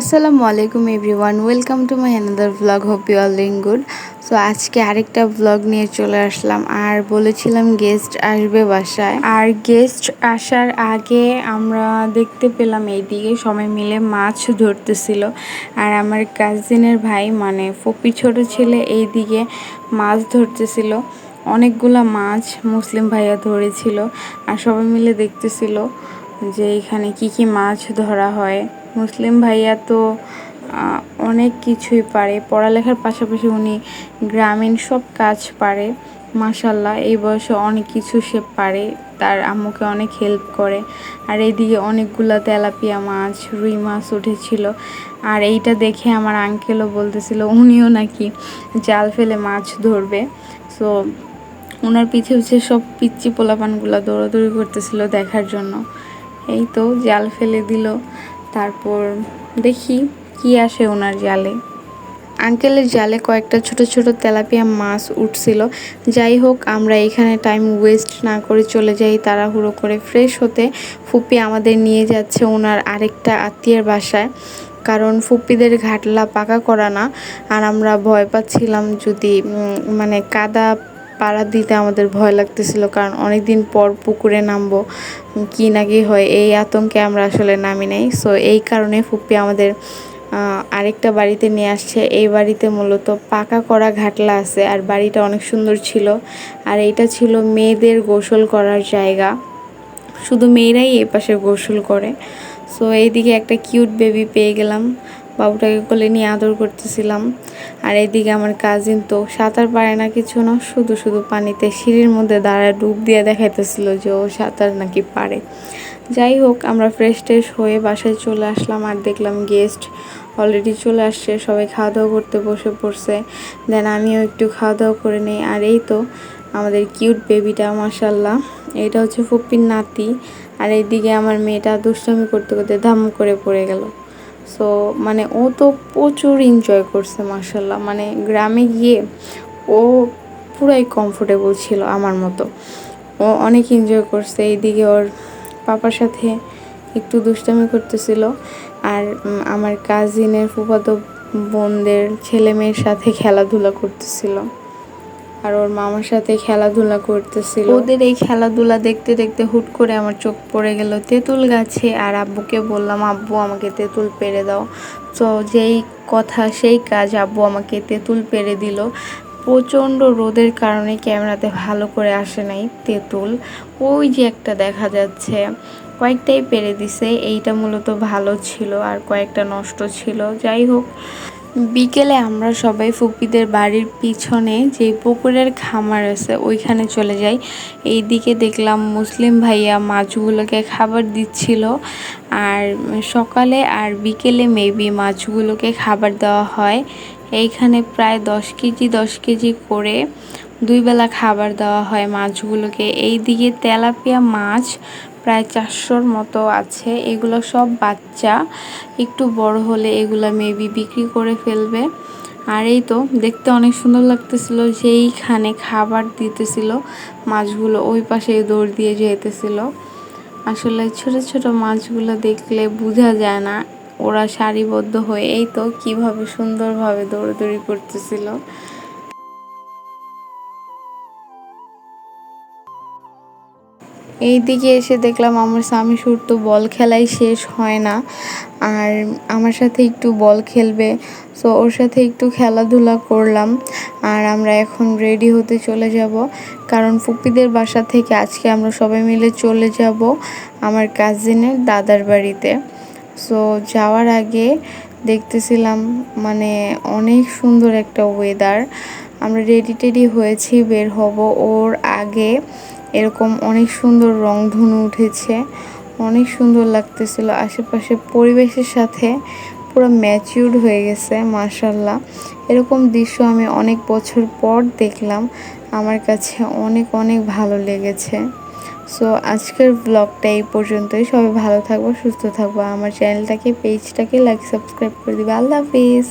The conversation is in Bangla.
আসসালামু আলাইকুম everyone, welcome to my another vlog hope you are good so আজকে আরেকটা ব্লগ নিয়ে চলে আসলাম, আর বলেছিলাম গেস্ট আসবে বাসায়। আর গেস্ট আসার আগে আমরা দেখতে পেলাম এইদিকে সবাই মিলে মাছ ধরতেছিল, আর আমার কাজিনের ভাই মানে ফপি ছোট ছেলে, এইদিকে মাছ ধরতেছিল। অনেকগুলা মাছ মুসলিম ভাইয়া ধরেছিল, আর সবাই মিলে দেখতেছিল যে এখানে কি কি মাছ ধরা হয়। মুসলিম ভাইয়া তো অনেক কিছুই পারে। পড়ালেখার পাশাপাশি উনি গ্রামীণ সব কাজ পারে। মাসাল্লাহ এই বয়সে অনেক কিছু সে পারে। তার আম্মুকে অনেক হেল্প করে। আর এইদিকে অনেকগুলো তেলাপিয়া মাছ, রুই মাছ উঠেছিল। আর এইটা দেখে আমার আঙ্কেলও বলতেছিল, উনিও নাকি জাল ফেলে মাছ ধরবে। সো ওনার পিছে পিছে সব পিচ্ছি পোলাপানগুলো দৌড়াদৌড়ি করতেছিল দেখার জন্য। এই তো, জাল ফেলে দিল। তারপর দেখি কি আসে ওনার জালে। আঙ্কেলের জালে কয়েকটা ছোট ছোট তেলাপিয়া মাছ উঠছিল। যাই হোক, আমরা এখানে টাইম ওয়েস্ট না করে চলে যাই, তাড়াহুড়ো করে ফ্রেশ হতে। ফুপি আমাদের নিয়ে যাচ্ছে ওনার আরেকটা আত্মীয়ের বাসায়। কারণ ফুপিদের ঘাটলা পাকা করা না। আর আমরা ভয় পাচ্ছিলাম যদি মানে কাদা পাড়া দিতে আমাদের ভয় লাগতেছিল, কারণ অনেক দিন পর পুকুরে নামবো, কি নাকি হয়, এই আতঙ্কে আমরা আসলে নামি নেই। সো এই কারণে ফুপ্পি আমাদের আরেকটা বাড়িতে নিয়ে আসছে। এই বাড়িতে মূলত পাকা করা ঘাটলা আছে, আর বাড়িটা অনেক সুন্দর ছিল। আর এটা ছিল মেয়েদের গোসল করার জায়গা। শুধু মেয়েরাই এই পাশে গোসল করে। সো এইদিকে একটা কিউট বেবি পেয়ে গেলাম। বাবুটাকে কোলে নিয়ে আদর করতেছিলাম। আর এদিকে আমার কাজিন তো সাঁতার পারে না কিছু না, শুধু শুধু পানিতে সিঁড়ির মধ্যে দাঁড়ায় ডুব দিয়ে দেখাইতেছিল যে ও সাঁতার নাকি পারে। যাই হোক, আমরা ফ্রেশ ট্রেশ হয়ে বাসায় চলে আসলাম আর দেখলাম গেস্ট অলরেডি চলে আসছে, সবাই খাওয়া দাওয়া করতে বসে পড়ছে। দেন আমিও একটু খাওয়া দাওয়া করে নিই। আর এই তো আমাদের কিউট বেবিটা মাসাল্লাহ এটা হচ্ছে ফুপির নাতি। আর এইদিকে আমার মেয়েটা দুষ্টমি করতে করতে ধাম করে পড়ে গেল। সো মানে ও তো প্রচুর এনজয় করছে মার্শাল্লাহ মানে গ্রামে গিয়ে ও পুরাই কমফোর্টেবল ছিল আমার মতো। ও অনেক এনজয় করছে, এইদিকে ওর পাপার সাথে একটু দুষ্টামি করতেছিল। আর আমার কাজিনের ফুফাতো বোনদের ছেলে মেয়ের সাথে খেলাধুলা করতেছিল। আর ওর মামার সাথে খেলাধুলা করতেছিল। ওদের এই খেলাধুলা দেখতে দেখতে হুট করে আমার চোখ পড়ে গেল, তেঁতুল গাছে। আর আব্বুকে বললাম, আব্বু, আমাকে তেঁতুল পেরে দাও। তো যেই কথা, সেই কাজ আব্বু আমাকে তেঁতুল পেরে দিল। প্রচণ্ড রোদের কারণে ক্যামেরাতে ভালো করে আসে নাই তেঁতুল। ওই যে একটা দেখা যাচ্ছে, কয়েকটাই পেরে দিছে। এইটা মূলত ভালো ছিল আর কয়েকটা নষ্ট ছিল। যাই হোক বিকেলে আমরা সবাই ফুপিদের বাড়ির পিছনে যে পুকুরের খামার আছে, ওইখানে চলে যাই। এই দিকে দেখলাম মুসলিম ভাইয়া মাছগুলোকে খাবার দিচ্ছিল। আর সকালে আর বিকেলে মেবি মাছগুলোকে খাবার দেওয়া হয়। এইখানে প্রায় দশ কেজি দশ কেজি করে দুই বেলা খাবার দেওয়া হয় মাছগুলোকে। এই দিকে তেলাপিয়া মাছ প্রায় চারশোর মতো আছে। এগুলো সব বাচ্চা। একটু বড় হলে এগুলো মেবি বিক্রি করে ফেলবে। আর এই তো, দেখতে অনেক সুন্দর লাগতেছিল। যেইখানে খাবার দিতেছিল মাছগুলো, ওই পাশে দৌড় দিয়ে যেতেছিল। আসলে ছোট ছোট মাছগুলো দেখলে বোঝা যায় না, ওরা সারিবদ্ধ হয়ে এই তো কীভাবে সুন্দরভাবে দৌড়াদৌড়ি করতেছিল। এই দিকে এসে দেখলাম আমার স্বামী সুর তো বল খেলাই শেষ হয় না, আর আমার সাথে একটু বল খেলবে। সো ওর সাথে একটু খেলাধুলা করলাম, আর আমরা এখন রেডি হতে চলে যাব। কারণ ফুপিদের বাসা থেকে আজকে আমরা সবাই মিলে চলে যাব আমার কাজিনের দাদার বাড়িতে। সো যাওয়ার আগে দেখতেছিলাম মানে অনেক সুন্দর একটা ওয়েদার আমরা রেডি টেডি হয়েছি, বের হব। ওর আগে এরকম অনেক সুন্দর রংধনু উঠেছে, অনেক সুন্দর লাগতেছিল। আশেপাশে পরিবেশের সাথে পুরো ম্যাচিউর হয়ে গেছে মার্শাল্লাহ এরকম দৃশ্য আমি অনেক বছর পর দেখলাম। আমার কাছে অনেক অনেক ভালো লেগেছে। সো আজকের ব্লগটা এই পর্যন্তই। সবাই ভালো থাকব, সুস্থ থাকব। আমার চ্যানেলটাকে পেজটাকে লাইক সাবস্ক্রাইব করে দিবে। আল্লাহ হাফিজ।